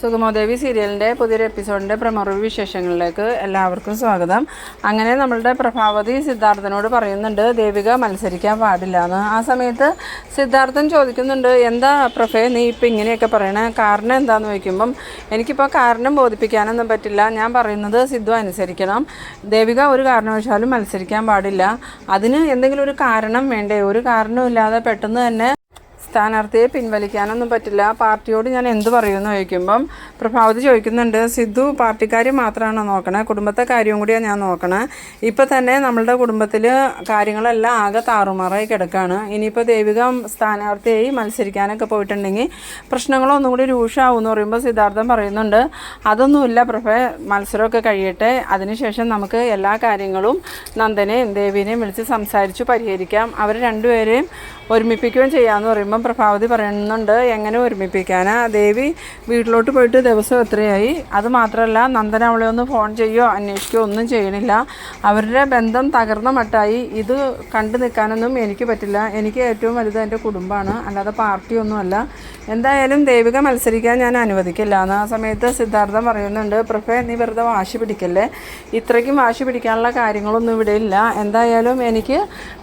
സുഗമോദേവി സീരിയലിന്റെ പുതിയൊരു എപ്പിസോഡിന്റെ പ്രമറിവ് വിശേഷങ്ങളിലേക്ക് എല്ലാവർക്കും സ്വാഗതം. അങ്ങനെ നമ്മളുടെ പ്രഭാവതി സിദ്ധാർത്ഥനോട് പറയുന്നുണ്ട് ദേവിക മത്സരിക്കാൻ പാടില്ല എന്ന് ആ സമയത്ത് സിദ്ധാർത്ഥൻ ചോദിക്കുന്നുണ്ട് എന്താ പ്രഭേ നീ ഇപ്പം ഇങ്ങനെയൊക്കെ പറയണേ? കാരണം എന്താണെന്ന് ചോദിക്കുമ്പം എനിക്കിപ്പോൾ കാരണം ബോധിപ്പിക്കാനൊന്നും പറ്റില്ല. ഞാൻ പറയുന്നത് സിദ്ധു അനുസരിക്കണം. ദേവിക ഒരു കാരണവശാലും മത്സരിക്കാൻ പാടില്ല. അതിന് എന്തെങ്കിലും ഒരു കാരണം വേണ്ടേ? ഒരു കാരണമില്ലാതെ പെട്ടെന്ന് തന്നെ സ്ഥാനാർത്ഥിയെ പിൻവലിക്കാനൊന്നും പറ്റില്ല. പാർട്ടിയോട് ഞാൻ എന്ത് പറയുമെന്ന് ചോദിക്കുമ്പം പ്രഭാവതി ചോദിക്കുന്നുണ്ട് സിദ്ധു പാർട്ടിക്കാർ മാത്രമാണ് നോക്കണേ? കുടുംബത്തെ കാര്യവും കൂടിയാണ് ഞാൻ നോക്കണേ. ഇപ്പം തന്നെ നമ്മളുടെ കുടുംബത്തിൽ കാര്യങ്ങളെല്ലാം ആകെ താറുമാറായി കിടക്കുകയാണ് ഇനിയിപ്പോൾ ദേവിക സ്ഥാനാർത്ഥിയായി മത്സരിക്കാനൊക്കെ പോയിട്ടുണ്ടെങ്കിൽ പ്രശ്നങ്ങളൊന്നും കൂടി രൂക്ഷമാവും എന്ന് പറയുമ്പോൾ സിദ്ധാർത്ഥം പറയുന്നുണ്ട്. അതൊന്നുമില്ല പ്രഭേ മത്സരമൊക്കെ കഴിയട്ടെ. അതിനുശേഷം നമുക്ക് എല്ലാ കാര്യങ്ങളും നന്ദനെയും ദേവിനെയും വിളിച്ച് സംസാരിച്ചു പരിഹരിക്കാം. അവർ രണ്ടുപേരെയും ഒരുമിപ്പിക്കുകയും ചെയ്യാമെന്ന് പറയുമ്പം പ്രഭാവതി പറയുന്നുണ്ട് എങ്ങനെ ഒരുമിപ്പിക്കാനാ? ദേവി വീട്ടിലോട്ട് പോയിട്ട് ദിവസം എത്രയായി? അത് മാത്രമല്ല നന്ദന അവളെ ഒന്ന് ഫോൺ ചെയ്യുകയോ അന്വേഷിക്കുകയോ ഒന്നും ചെയ്യണില്ല. അവരുടെ ബന്ധം തകർന്ന മട്ടായി. ഇത് കണ്ടു നിൽക്കാനൊന്നും എനിക്ക് പറ്റില്ല. എനിക്ക് ഏറ്റവും വലുത് എന്റെ കുടുംബമാണ്. അല്ലാതെ പാർട്ടിയൊന്നുമല്ല. എന്തായാലും ദേവിക മത്സരിക്കാൻ ഞാൻ അനുവദിക്കില്ല. എന്ന് ആ സമയത്ത് സിദ്ധാർത്ഥം പറയുന്നുണ്ട് പ്രഭേ നീ വെറുതെ വാശി പിടിക്കല്ലേ? ഇത്രയ്ക്കും വാശി പിടിക്കാനുള്ള കാര്യങ്ങളൊന്നും ഇവിടെ ഇല്ല. എന്തായാലും എനിക്ക്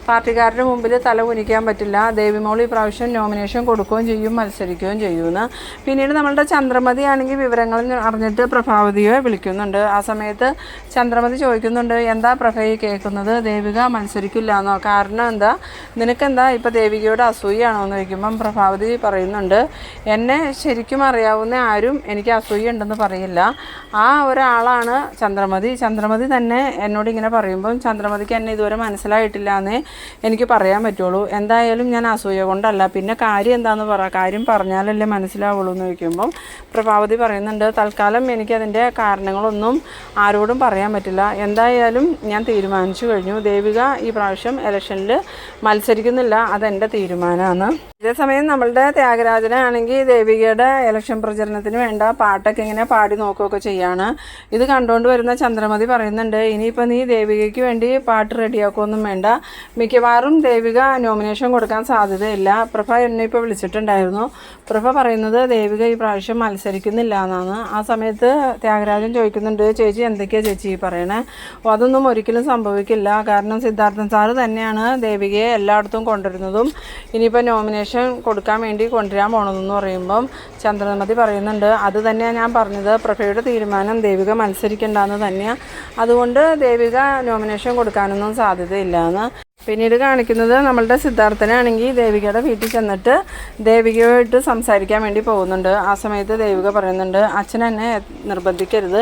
പാർട്ടിക്കാരുടെ മുമ്പിൽ തല കുനിക്കാൻ പറ്റില്ല. ദേവിമോൾ ഈ പ്രാവശ്യം നോമിനേഷൻ കൊടുക്കുകയും ചെയ്യും മത്സരിക്കുകയും ചെയ്യുമെന്ന് പിന്നീട് നമ്മളുടെ ചന്ദ്രമതി ആണെങ്കിൽ വിവരങ്ങൾ അറിഞ്ഞിട്ട് പ്രഭാവതിയെ വിളിക്കുന്നുണ്ട്. ആ സമയത്ത് ചന്ദ്രമതി ചോദിക്കുന്നുണ്ട് എന്താ പ്രഭയെ കേൾക്കുന്നത്? ദേവിക മത്സരിക്കില്ല എന്നോ? കാരണം എന്താ? നിനക്കെന്താ ഇപ്പോൾ ദേവികയോട് അസൂയാണോ? എന്ന് ചോദിക്കുമ്പം പ്രഭാവതി പറയുന്നുണ്ട് എന്നെ ശരിക്കും അറിയാവുന്ന ആരും എനിക്ക് അസൂയ ഉണ്ടെന്ന് പറയില്ല. ആ ഒരാളാണ് ചന്ദ്രമതി. ചന്ദ്രമതി തന്നെ എന്നോട് ഇങ്ങനെ പറയുമ്പം ചന്ദ്രമതിക്ക് എന്നെ ഇതുവരെ മനസ്സിലായിട്ടില്ല എന്നേ എനിക്ക് പറയാൻ പറ്റുള്ളൂ. എന്തായാലും ഞാൻ അസൂയ കൊണ്ടല്ല. പിന്നെ കാര്യം എന്താണെന്ന് പറ കാര്യം പറഞ്ഞാലല്ലേ മനസ്സിലാവുള്ളൂ എന്ന് ചോദിക്കുമ്പം പ്രഭാവതി പറയുന്നുണ്ട് തൽക്കാലം എനിക്കതിന്റെ കാരണങ്ങളൊന്നും ആരോടും പറയാൻ പറ്റില്ല. എന്തായാലും ഞാൻ തീരുമാനിച്ചു കഴിഞ്ഞു. ദേവിക ഈ പ്രാവശ്യം ഇലക്ഷനിൽ മത്സരിക്കുന്നില്ല. അതെന്റെ തീരുമാനമാണ് ഇതേസമയം നമ്മളുടെ ത്യാഗരാജനാണെങ്കിൽ ദേവികയുടെ ഇലക്ഷൻ പ്രചരണത്തിന് വേണ്ട പാട്ടൊക്കെ ഇങ്ങനെ പാടി നോക്കുകയൊക്കെ ചെയ്യാണ്. ഇത് കണ്ടുകൊണ്ട് വരുന്ന ചന്ദ്രമതി പറയുന്നുണ്ട് ഇനിയിപ്പോൾ നീ ദേവികയ്ക്ക് വേണ്ടി പാട്ട് റെഡിയാക്കുകയൊന്നും വേണ്ട. മിക്കവാറും ദേവിക നോമിനേഷൻ കൊടുക്കാൻ സാധ്യതയില്ല. പ്രഭ എന്നെ ഇപ്പോൾ വിളിച്ചിട്ടുണ്ടായിരുന്നു. പ്രഭ പറയുന്നത് ദേവിക ഈ പ്രാവശ്യം മത്സരിക്കുന്നില്ല എന്നാണ്. ആ സമയത്ത് ത്യാഗരാജൻ ചോദിക്കുന്നുണ്ട് ചേച്ചി എന്തൊക്കെയാണ് ചേച്ചി പറയണേ? അതൊന്നും ഒരിക്കലും സംഭവിക്കില്ല. കാരണം സിദ്ധാർത്ഥൻ സാറ് തന്നെയാണ് ദേവികയെ എല്ലായിടത്തും കൊണ്ടുവരുന്നതും. ഇനിയിപ്പോൾ നോമിനേഷൻ കൊടുക്കാൻ വേണ്ടി കൊണ്ടുവരാൻ പോണതെന്ന് പറയുമ്പം ചന്ദ്രമതി പറയുന്നുണ്ട് അത് തന്നെയാണ് ഞാൻ പറഞ്ഞത്. പ്രഭയുടെ തീരുമാനം ദേവിക മത്സരിക്കേണ്ടെന്ന് തന്നെയാണ് അതുകൊണ്ട് ദേവിക നോമിനേഷൻ കൊടുക്കാനൊന്നും സാധ്യതയില്ല എന്ന്. പിന്നീട് കാണിക്കുന്നത് നമ്മളുടെ സിദ്ധാർത്ഥനാണെങ്കിൽ ദേവികയുടെ വീട്ടിൽ ചെന്നിട്ട് ദേവികയുമായിട്ട് സംസാരിക്കാൻ വേണ്ടി പോകുന്നുണ്ട്. ആ സമയത്ത് ദേവിക പറയുന്നുണ്ട് അച്ഛൻ എന്നെ നിർബന്ധിക്കരുത്.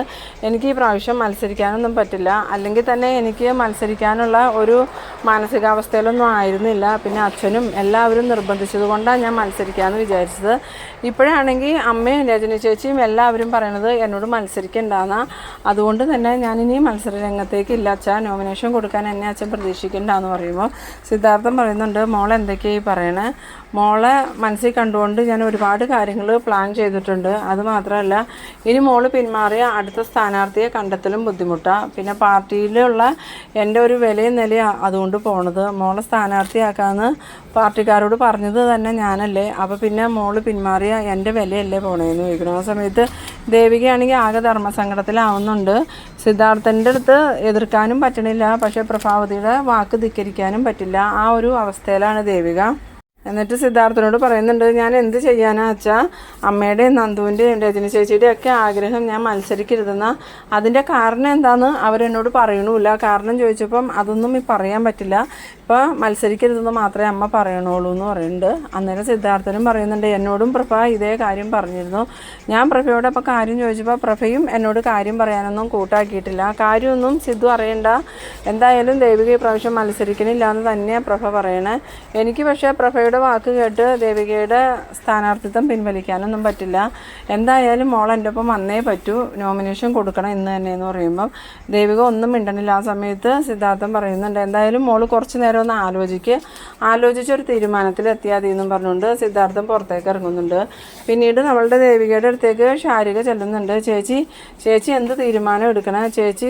എനിക്ക് ഈ പ്രാവശ്യം മത്സരിക്കാനൊന്നും പറ്റില്ല. അല്ലെങ്കിൽ തന്നെ എനിക്ക് മത്സരിക്കാനുള്ള ഒരു മാനസികാവസ്ഥയിലൊന്നും ആയിരുന്നില്ല. പിന്നെ അച്ഛനും എല്ലാവരും നിർബന്ധിച്ചത് കൊണ്ടാണ് ഞാൻ മത്സരിക്കാമെന്ന് വിചാരിച്ചത്. ഇപ്പോഴാണെങ്കിൽ അമ്മയും രജനി ചേച്ചിയും എല്ലാവരും പറയണത് എന്നോട് മത്സരിക്കണ്ടെന്നാ. അതുകൊണ്ട് തന്നെ ഞാനിനി മത്സര രംഗത്തേക്ക് ഇല്ല. അച്ഛാ നോമിനേഷൻ കൊടുക്കാൻ എന്നെ അച്ഛൻ പ്രതീക്ഷിക്കണ്ടെന്ന് പറയുമ്പോൾ സിദ്ധാർത്ഥൻ പറയുന്നുണ്ട് മോൾ എന്തൊക്കെയായി പറയണേ? മോളെ മനസ്സിൽ കണ്ടുകൊണ്ട് ഞാൻ ഒരുപാട് കാര്യങ്ങൾ പ്ലാൻ ചെയ്തിട്ടുണ്ട്. അത് മാത്രമല്ല ഇനി മോൾ പിന്മാറിയ അടുത്ത സ്ഥാനാർത്ഥിയെ കണ്ടെത്തലും ബുദ്ധിമുട്ടാണ് പിന്നെ പാർട്ടിയിലുള്ള എന്റെ ഒരു വിലയും നിലയാണ് അതുകൊണ്ട് പോണത്. മോളെ സ്ഥാനാർത്ഥിയാക്കാമെന്ന് പാർട്ടിക്കാരോട് പറഞ്ഞത് തന്നെ ഞാനല്ലേ. അപ്പോൾ പിന്നെ മോൾ പിന്മാറിയ എന്റെ വിലയല്ലേ പോണേന്ന് ചോദിക്കണം. ആ സമയത്ത് ദേവികയാണെങ്കിൽ ആകെ ധർമ്മസങ്കടത്തിലാവുന്നുണ്ട്. സിദ്ധാർത്ഥന്റെ അടുത്ത് എതിർക്കാനും പറ്റണില്ല. പക്ഷേ പ്രഭാവതിയുടെ വാക്ക് ധിക്കരിക്കാനും പറ്റില്ല. ആ ഒരു അവസ്ഥയിലാണ് ദേവിക. എന്നിട്ട് സിദ്ധാർത്ഥനോട് പറയുന്നുണ്ട് ഞാൻ എന്ത് ചെയ്യാനാ അച്ഛാ? അമ്മയുടെയും നന്ദുവിന്റെയും രജന ചേച്ചിയുടെയും ഒക്കെ ആഗ്രഹം ഞാൻ മത്സരിക്കരുതെന്ന. അതിന്റെ കാരണം എന്താണെന്ന് അവരെന്നോട് പറയണമില്ല കാരണം ചോദിച്ചപ്പം അതൊന്നും പറയാൻ പറ്റില്ല. ഇപ്പോൾ മത്സരിക്കരുതെന്ന് മാത്രമേ അമ്മ പറയണുള്ളൂ എന്ന് പറയുന്നുണ്ട്. അന്നേരം സിദ്ധാർത്ഥനും പറയുന്നുണ്ട് എന്നോടും പ്രഭ ഇതേ കാര്യം പറഞ്ഞിരുന്നു. ഞാൻ പ്രഭയോട് അപ്പോൾ കാര്യം ചോദിച്ചപ്പോൾ പ്രഭയും എന്നോട് കാര്യം പറയാനൊന്നും കൂട്ടാക്കിയിട്ടില്ല. കാര്യമൊന്നും സിദ്ധു അറിയണ്ട. എന്തായാലും ദേവിക ഈ പ്രാവശ്യം മത്സരിക്കണില്ല എന്ന് തന്നെയാണ് പ്രഭ പറയണേ. എനിക്ക് പക്ഷേ പ്രഭയുടെ വാക്ക് കേട്ട് ദേവികയുടെ സ്ഥാനാർത്ഥിത്വം പിൻവലിക്കാനൊന്നും പറ്റില്ല. എന്തായാലും മോൾ എന്റെ ഒപ്പം വന്നേ പറ്റൂ. നോമിനേഷൻ കൊടുക്കണം ഇന്ന് തന്നെ എന്ന് പറയുമ്പം. ദേവിക ഒന്നും മിണ്ടണില്ല. ആ സമയത്ത് സിദ്ധാർത്ഥം പറയുന്നുണ്ട്. എന്തായാലും മോൾ കുറച്ച് നേരം ഒന്ന് ആലോചിക്ക്. ആലോചിച്ചൊരു തീരുമാനത്തിൽ എത്തിയാൽ മതി എന്നും പറഞ്ഞുകൊണ്ട് സിദ്ധാർത്ഥം പുറത്തേക്ക് ഇറങ്ങുന്നുണ്ട്. പിന്നീട് നമ്മളുടെ ദേവികയുടെ അടുത്തേക്ക് ശാരിക ചെല്ലുന്നുണ്ട്. ചേച്ചി ചേച്ചി എന്ത് തീരുമാനം എടുക്കണം? ചേച്ചി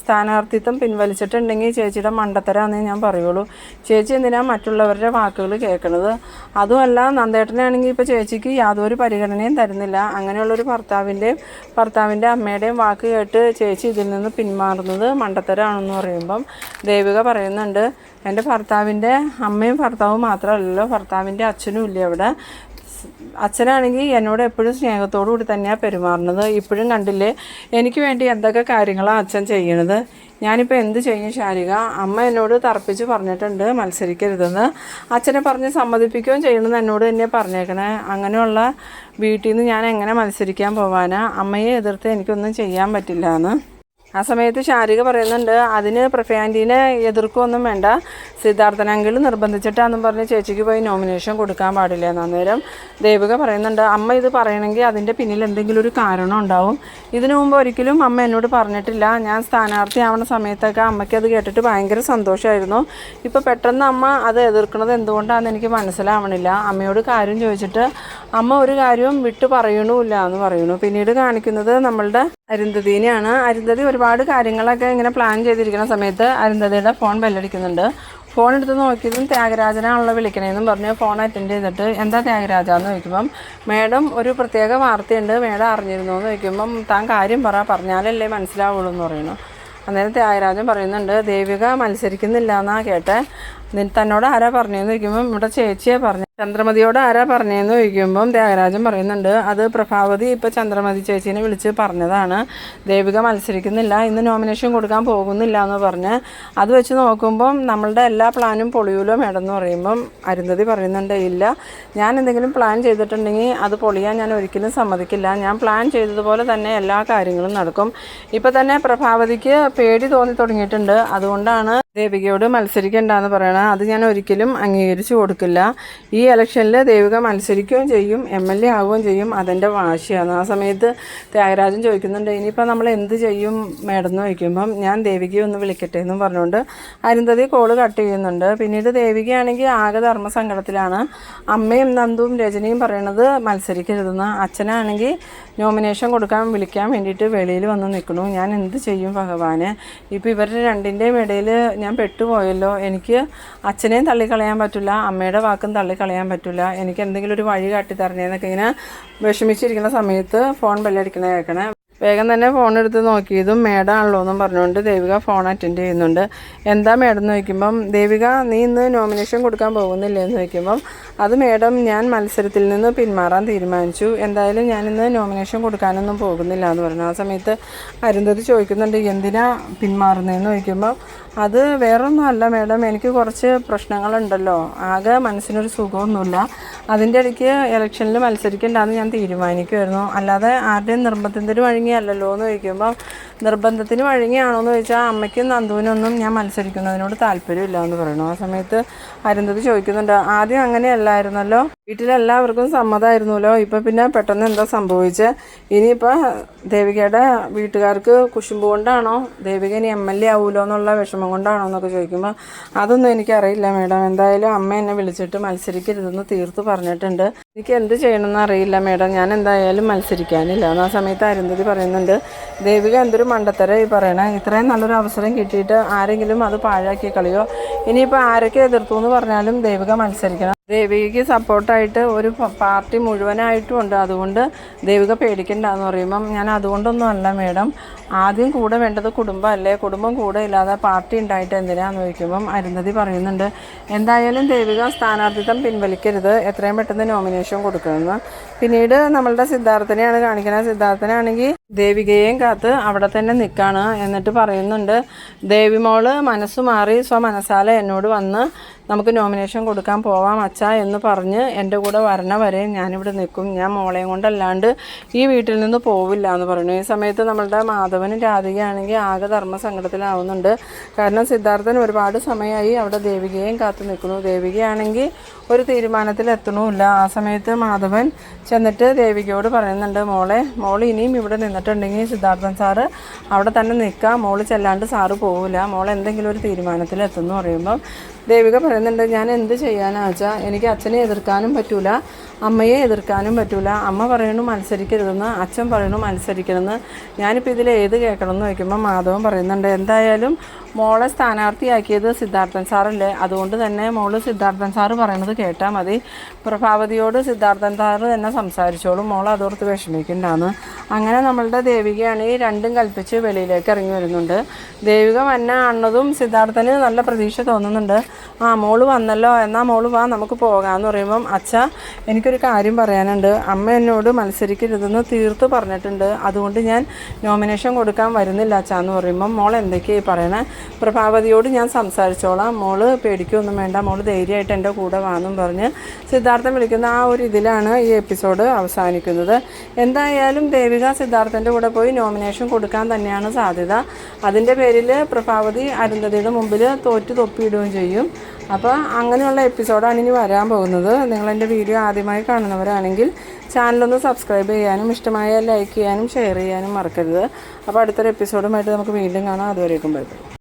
സ്ഥാനാർത്ഥിത്വം പിൻവലിച്ചിട്ടുണ്ടെങ്കിൽ ചേച്ചിയുടെ മണ്ടത്തരാന്നേ ഞാൻ പറയുള്ളൂ. ചേച്ചി എന്തിനാ മറ്റുള്ളവരുടെ വാക്കുകൾ കേൾക്കണത്? പറയുന്നത് അതുമല്ല നന്ദേട്ടനാണെങ്കിൽ ഇപ്പോൾ ചേച്ചിക്ക് യാതൊരു പരിഗണനയും തരുന്നില്ല. അങ്ങനെയുള്ളൊരു ഭർത്താവിന്റെയും ഭർത്താവിന്റെ അമ്മയുടെയും വാക്ക് കേട്ട് ചേച്ചി ഇതിൽ നിന്ന് പിന്മാറുന്നത് മണ്ടത്തരാണെന്ന് പറയുമ്പം ദേവിക പറയുന്നുണ്ട് എന്റെ ഭർത്താവിന്റെ അമ്മയും ഭർത്താവും മാത്രമല്ലല്ലോ ഭർത്താവിന്റെ അച്ഛനും ഇല്ല അവിടെ അച്ഛനാണെങ്കിൽ എന്നോട് എപ്പോഴും സ്നേഹത്തോടു കൂടി തന്നെയാണ് പെരുമാറുന്നത്. ഇപ്പോഴും കണ്ടില്ലേ എനിക്ക് വേണ്ടി എന്തൊക്കെ കാര്യങ്ങളാണ് അച്ഛൻ ചെയ്യണത്. ഞാനിപ്പോൾ എന്ത് ചെയ്യും ശാരിക? അമ്മ എന്നോട് തർപ്പിച്ച് പറഞ്ഞിട്ടുണ്ട് മത്സരിക്കരുതെന്ന്. അച്ഛനെ പറഞ്ഞ് സമ്മതിപ്പിക്കുകയും ചെയ്യണമെന്ന് എന്നോട് തന്നെ പറഞ്ഞേക്കണേ. അങ്ങനെയുള്ള വീട്ടിൽ നിന്ന് ഞാൻ എങ്ങനെ മത്സരിക്കാൻ പോവാനാ? അമ്മയെ എതിർത്ത് എനിക്കൊന്നും ചെയ്യാൻ പറ്റില്ല എന്ന് ആ സമയത്ത് ശാരിക പറയുന്നുണ്ട് അതിന് പ്രഫാന്റീനെ എതിർക്കുകയൊന്നും വേണ്ട. സിദ്ധാർത്ഥനെങ്കിൽ നിർബന്ധിച്ചിട്ടാന്നും പറഞ്ഞ് ചേച്ചിക്ക് പോയി നോമിനേഷൻ കൊടുക്കാൻ പാടില്ല. അന്നേരം ദേവിക പറയുന്നുണ്ട് അമ്മ ഇത് പറയണമെങ്കിൽ അതിന്റെ പിന്നിൽ എന്തെങ്കിലും ഒരു കാരണം ഉണ്ടാവും. ഇതിനു മുമ്പ് ഒരിക്കലും അമ്മ എന്നോട് പറഞ്ഞിട്ടില്ല. ഞാൻ സ്ഥാനാർത്ഥിയാവുന്ന സമയത്തൊക്കെ അമ്മയ്ക്ക് അത് കേട്ടിട്ട് ഭയങ്കര സന്തോഷമായിരുന്നു ഇപ്പോൾ പെട്ടെന്ന് അമ്മ അത് എതിർക്കുന്നത് എന്തുകൊണ്ടാണെന്ന് എനിക്ക് മനസ്സിലാവണില്ല. അമ്മയോട് കാര്യം ചോദിച്ചിട്ട് അമ്മ ഒരു കാര്യവും വിട്ടു പറയണമില്ല എന്ന് പറയുന്നു. പിന്നീട് കാണിക്കുന്നത് നമ്മളുടെ അരുന്ധതിനെയാണ്. അരുന്ധതി ഒരുപാട് കാര്യങ്ങളൊക്കെ ഇങ്ങനെ പ്ലാൻ ചെയ്തിരിക്കുന്ന സമയത്ത് അരുന്ധതിയുടെ ഫോൺ ബെല്ലടിക്കുന്നുണ്ട് ഫോൺ എടുത്ത് നോക്കിയതും ത്യാഗരാജനാണല്ലോ വിളിക്കണേന്നും പറഞ്ഞ് ഫോൺ അറ്റൻഡ് ചെയ്തിട്ട് എന്താ ത്യാഗരാജ എന്ന് ചോദിക്കുമ്പം മേഡം ഒരു പ്രത്യേക വാർത്തയുണ്ട്. മേഡം അറിഞ്ഞിരുന്നു എന്ന് ചോദിക്കുമ്പം താൻ കാര്യം പറ. പറഞ്ഞാലല്ലേ മനസ്സിലാവുള്ളൂ എന്ന് പറയുന്നു. അന്നേരം ത്യാഗരാജൻ പറയുന്നുണ്ട് ദേവിക മത്സരിക്കുന്നില്ല എന്നാണ് കേട്ടെ. തന്നോട് ആരാ പറഞ്ഞതെന്ന് ചോദിക്കുമ്പം ഇവിടെ ചേച്ചിയെ പറഞ്ഞു. ചന്ദ്രമതിയോട് ആരാ പറഞ്ഞതെന്ന് ചോദിക്കുമ്പം ത്യാഗരാജൻ പറയുന്നുണ്ട് അത് പ്രഭാവതി ഇപ്പോൾ ചന്ദ്രമതി ചേച്ചീനെ വിളിച്ച് പറഞ്ഞതാണ്. ദേവിക മത്സരിക്കുന്നില്ല ഇന്ന് നോമിനേഷൻ കൊടുക്കാൻ പോകുന്നില്ല എന്ന് പറഞ്ഞ് അത് വെച്ച് നോക്കുമ്പം നമ്മളുടെ എല്ലാ പ്ലാനും പൊളിയൂലോ മേഡം എന്ന് പറയുമ്പം അരുന്ധതി പറയുന്നുണ്ട് ഇല്ല ഞാൻ എന്തെങ്കിലും പ്ലാൻ ചെയ്തിട്ടുണ്ടെങ്കിൽ അത് പൊളിയാൻ ഞാൻ ഒരിക്കലും സമ്മതിക്കില്ല. ഞാൻ പ്ലാൻ ചെയ്തതുപോലെ തന്നെ എല്ലാ കാര്യങ്ങളും നടക്കും. ഇപ്പം തന്നെ പ്രഭാവതിക്ക് പേടി തോന്നി തുടങ്ങിയിട്ടുണ്ട്. അതുകൊണ്ടാണ് ദേവികയോട് മത്സരിക്കേണ്ടെന്ന് പറയണത്. അത് ഞാൻ ഒരിക്കലും അംഗീകരിച്ചു കൊടുക്കില്ല. ഈ ഇലക്ഷനിൽ ദേവിക മത്സരിക്കുകയും ചെയ്യും എം എൽ എ ആവുകയും ചെയ്യും. അതെന്റെ വാശിയാണ്. ആ സമയത്ത് ത്യാഗരാജൻ ചോദിക്കുന്നുണ്ട് ഇനിയിപ്പോൾ നമ്മൾ എന്ത് ചെയ്യും? മേഡം എന്ന് ചോദിക്കുമ്പം ഞാൻ ദേവികയെ ഒന്ന് വിളിക്കട്ടെ എന്നും പറഞ്ഞുകൊണ്ട് അരുന്ധതി കോൾ കട്ട് ചെയ്യുന്നുണ്ട്. പിന്നീട് ദേവികയാണെങ്കിൽ ആകെ ധർമ്മസങ്കടത്തിലാണ്. അമ്മയും നന്ദുവും രജനിയും പറയണത് മത്സരിക്കരുതെന്ന്. അച്ഛനാണെങ്കിൽ നോമിനേഷൻ കൊടുക്കാൻ വിളിക്കാൻ വേണ്ടിയിട്ട് വെളിയിൽ വന്ന് നിൽക്കണു ഞാൻ എന്ത് ചെയ്യും ഭഗവാന്? ഇപ്പോൾ ഇവരുടെ രണ്ടിന്റെയും ഇടയിൽ ഞാൻ പെട്ടുപോയല്ലോ. എനിക്ക് അച്ഛനെയും തള്ളിക്കളയാൻ പറ്റില്ല അമ്മയുടെ വാക്കും തള്ളിക്കളയാൻ പറ്റില്ല എനിക്ക് എന്തെങ്കിലും ഒരു വഴി കാട്ടി തരണേന്നൊക്കെ ഇങ്ങനെ വിഷമിച്ചിരിക്കുന്ന സമയത്ത് ഫോൺ ബെല്ലടിക്കുന്ന കേൾക്കണേ. വേഗം തന്നെ ഫോൺ എടുത്ത് നോക്കിയതും മേഡാണല്ലോ എന്നും പറഞ്ഞുകൊണ്ട് ദേവിക ഫോൺ അറ്റൻഡ് ചെയ്യുന്നുണ്ട്. എന്താ മേഡം എന്ന് ചോദിക്കുമ്പം ദേവിക നീ ഇന്ന് നോമിനേഷൻ കൊടുക്കാൻ പോകുന്നില്ലേ? എന്ന് ചോദിക്കുമ്പം അത് മേഡം ഞാൻ മത്സരത്തിൽ നിന്ന് പിന്മാറാൻ തീരുമാനിച്ചു. എന്തായാലും ഞാനിന്ന് നോമിനേഷൻ കൊടുക്കാനൊന്നും പോകുന്നില്ല. എന്ന് പറഞ്ഞു. ആ സമയത്ത് അരുന്ധതി ചോദിക്കുന്നുണ്ട് എന്തിനാ പിന്മാറുന്നതെന്ന് ചോദിക്കുമ്പോൾ അത് വേറൊന്നും അല്ല മേഡം. എനിക്ക് കുറച്ച് പ്രശ്നങ്ങളുണ്ടല്ലോ. ആകെ മനസ്സിനൊരു സുഖമൊന്നുമില്ല. അതിന്റെ ഇടയ്ക്ക് ഇലക്ഷനിൽ മത്സരിക്കേണ്ടെന്ന് ഞാൻ തീരുമാനിക്കുമായിരുന്നു അല്ലാതെ ആരുടെയും നിർബന്ധത്തിന് വഴങ്ങിയല്ലല്ലോ എന്ന് ചോദിക്കുമ്പോൾ നിർബന്ധത്തിന് വഴങ്ങിയാണോ എന്ന് ചോദിച്ചാൽ അമ്മയ്ക്കും നന്ദുവിനൊന്നും ഞാൻ മത്സരിക്കുന്നതിനോട് താല്പര്യമില്ല എന്ന് പറയുന്നു. ആ സമയത്ത് അരുന്ധതി ചോദിക്കുന്നുണ്ട് ആദ്യം അങ്ങനെയല്ലായിരുന്നല്ലോ? വീട്ടിലെല്ലാവർക്കും സമ്മതമായിരുന്നല്ലോ ഇപ്പം പിന്നെ പെട്ടെന്ന് എന്താ സംഭവിച്ചത് ഇനിയിപ്പോൾ ദേവികയുടെ വീട്ടുകാർക്ക് കുശുമ്പ് കൊണ്ടാണോ? ദേവിക ഇനി എം എൽ എ ആവുമല്ലോ എന്നുള്ള വിഷമം കൊണ്ടാണോ എന്നൊക്കെ ചോദിക്കുമ്പോൾ അതൊന്നും എനിക്കറിയില്ല മേഡം. എന്തായാലും അമ്മ എന്നെ വിളിച്ചിട്ട് മത്സരിക്കരുതെന്ന് തീർത്ത് പറഞ്ഞിട്ടുണ്ട്. എനിക്ക് എന്ത് ചെയ്യണമെന്ന് അറിയില്ല മേഡം. ഞാൻ എന്തായാലും മത്സരിക്കാനില്ല. ആ സമയത്ത് അരുന്ധതി പറയുന്നുണ്ട് ദേവിക എന്തൊരു മണ്ടത്തര ഈ പറയണേ. ഇത്രയും നല്ലൊരു അവസരം കിട്ടിയിട്ട് ആരെങ്കിലും അത് പാഴാക്കി കളിയോ? ഇനിയിപ്പോൾ ആരൊക്കെ എതിർത്തു എന്ന് പറഞ്ഞാലും ദേവിക മത്സരിക്കണം. ദേവികയ്ക്ക് സപ്പോർട്ടായിട്ട് ഒരു പാർട്ടി മുഴുവനായിട്ടും ഉണ്ട്. അതുകൊണ്ട് ദേവിക പേടിക്കണ്ട എന്ന് പറയുമ്പം ഞാൻ അതുകൊണ്ടൊന്നും അല്ല മേഡം. ആദ്യം കൂടെ വേണ്ടത് കുടുംബമല്ലേ കുടുംബം കൂടെ ഇല്ലാതെ പാർട്ടി ഉണ്ടായിട്ട് എന്തിനാന്ന് ചോദിക്കുമ്പം അരുന്ധതി പറയുന്നുണ്ട്. എന്തായാലും ദേവിക സ്ഥാനാർത്ഥിത്വം പിൻവലിക്കരുത്. എത്രയും പെട്ടെന്ന് നോമിനേഷൻ കൊടുക്കുമെന്ന്. പിന്നീട് നമ്മളുടെ സിദ്ധാർത്ഥനെയാണ് കാണിക്കുന്നത് സിദ്ധാർത്ഥനാണെങ്കിൽ ദേവികയെയും കാത്ത് അവിടെ തന്നെ നിൽക്കുകയാണ് എന്നിട്ട് പറയുന്നുണ്ട് ദേവിമോൾ മനസ്സ് മാറി സ്വമനസാല എന്നോട് വന്ന് നമുക്ക് നോമിനേഷൻ കൊടുക്കാൻ പോവാം അച്ഛ എന്ന് പറഞ്ഞ് എന്റെ കൂടെ വരണ വരെ ഞാനിവിടെ നിൽക്കും. ഞാൻ മോളെയും കൊണ്ടല്ലാണ്ട് ഈ വീട്ടിൽ നിന്ന് പോവില്ല എന്ന് പറയുന്നു. ഈ സമയത്ത് നമ്മളുടെ മാധവനും രാധികയാണെങ്കിൽ ആകെ ധർമ്മ സങ്കടത്തിലാവുന്നുണ്ട് കാരണം സിദ്ധാർത്ഥൻ ഒരുപാട് സമയമായി അവിടെ ദേവികയെയും കാത്തു നിൽക്കുന്നു. ദേവികയാണെങ്കിൽ ഒരു തീരുമാനത്തിൽ എത്തണമില്ല. ആ സമയത്ത് മാധവൻ ചെന്നിട്ട് ദേവികയോട് പറയുന്നുണ്ട് മോളെ മോൾ ഇനിയും ഇവിടെ നിന്നിട്ടുണ്ടെങ്കിൽ സിദ്ധാർത്ഥൻ സാറ് അവിടെ തന്നെ നിൽക്കാം മോൾ ചെല്ലാണ്ട് സാറ് പോവില്ല. മോൾ എന്തെങ്കിലും ഒരു തീരുമാനത്തിൽ എത്തുമെന്ന് പറയുമ്പം ദേവിക പറയുന്നുണ്ട് ഞാൻ എന്ത് ചെയ്യാനാ വെച്ചാൽ എനിക്ക് അച്ഛനെ എതിർക്കാനും പറ്റൂല. അമ്മയെ എതിർക്കാനും പറ്റൂല. അമ്മ പറയണു മത്സരിക്കരുതെന്ന് അച്ഛൻ പറയണു മത്സരിക്കണമെന്ന് ഞാനിപ്പോൾ ഇതിൽ ഏത് കേൾക്കണമെന്ന് വയ്ക്കുമ്പോൾ മാധവൻ പറയുന്നുണ്ട് എന്തായാലും മോളെ സ്ഥാനാർത്ഥിയാക്കിയത് സിദ്ധാർത്ഥൻ സാറല്ലേ? അതുകൊണ്ട് തന്നെ മോൾ സിദ്ധാർത്ഥൻ സാറ് പറയണത് കേട്ടാൽ മതി. പ്രഭാവതിയോട് സിദ്ധാർത്ഥൻ സാറ് തന്നെ സംസാരിച്ചോളും. മോൾ അതോർത്ത് വിഷമിക്കണ്ടാന്ന്. അങ്ങനെ നമ്മളുടെ ദേവികയാണ് ഈ രണ്ടും കൽപ്പിച്ച് വെളിയിലേക്ക് ഇറങ്ങി വരുന്നുണ്ട്. ദേവിക വന്ന കാണുന്നതും സിദ്ധാർത്ഥന് നല്ല പ്രതീക്ഷ തോന്നുന്നുണ്ട്. ആ മോൾ വന്നല്ലോ. എന്നാൽ മോൾ വാ നമുക്ക് പോകാമെന്ന് പറയുമ്പം അച്ഛ എനിക്കൊരു കാര്യം പറയാനുണ്ട്. അമ്മ എന്നോട് മത്സരിക്കരുതെന്ന് തീർത്ത് പറഞ്ഞിട്ടുണ്ട്. അതുകൊണ്ട് ഞാൻ നോമിനേഷൻ കൊടുക്കാൻ വരുന്നില്ല അച്ഛ എന്ന് പറയുമ്പം മോൾ എന്തൊക്കെയായി പറയണേ? പ്രഭാവതിയോട് ഞാൻ സംസാരിച്ചോളാം. മോൾ പേടിക്കൊന്നും വേണ്ട. മോൾ ധൈര്യമായിട്ട് എന്റെ കൂടെ വാന്നും പറഞ്ഞ് സിദ്ധാർത്ഥൻ വിളിക്കുന്ന ആ ഒരു ഇതിലാണ് ഈ എപ്പിസോഡ് അവസാനിക്കുന്നത്. എന്തായാലും ദേവിക സിദ്ധാർത്ഥന്റെ കൂടെ പോയി നോമിനേഷൻ കൊടുക്കാൻ തന്നെയാണ് സാധ്യത. അതിന്റെ പേരിൽ പ്രഭാവതി അരുന്ധതിയുടെ മുമ്പിൽ തോറ്റ് തൊപ്പിയിടുകയും ചെയ്യും. അപ്പോൾ അങ്ങനെയുള്ള എപ്പിസോഡാണ് ഇനി വരാൻ പോകുന്നത്. നിങ്ങളെന്റെ വീഡിയോ ആദ്യമായി കാണുന്നവരാണെങ്കിൽ ചാനലൊന്ന് സബ്സ്ക്രൈബ് ചെയ്യാനും ഇഷ്ടമായ ലൈക്ക് ചെയ്യാനും ഷെയർ ചെയ്യാനും മറക്കരുത്. അപ്പോൾ അടുത്തൊരു എപ്പിസോഡുമായിട്ട് നമുക്ക് വീണ്ടും കാണാം. അതുവരേക്കും ബൈ.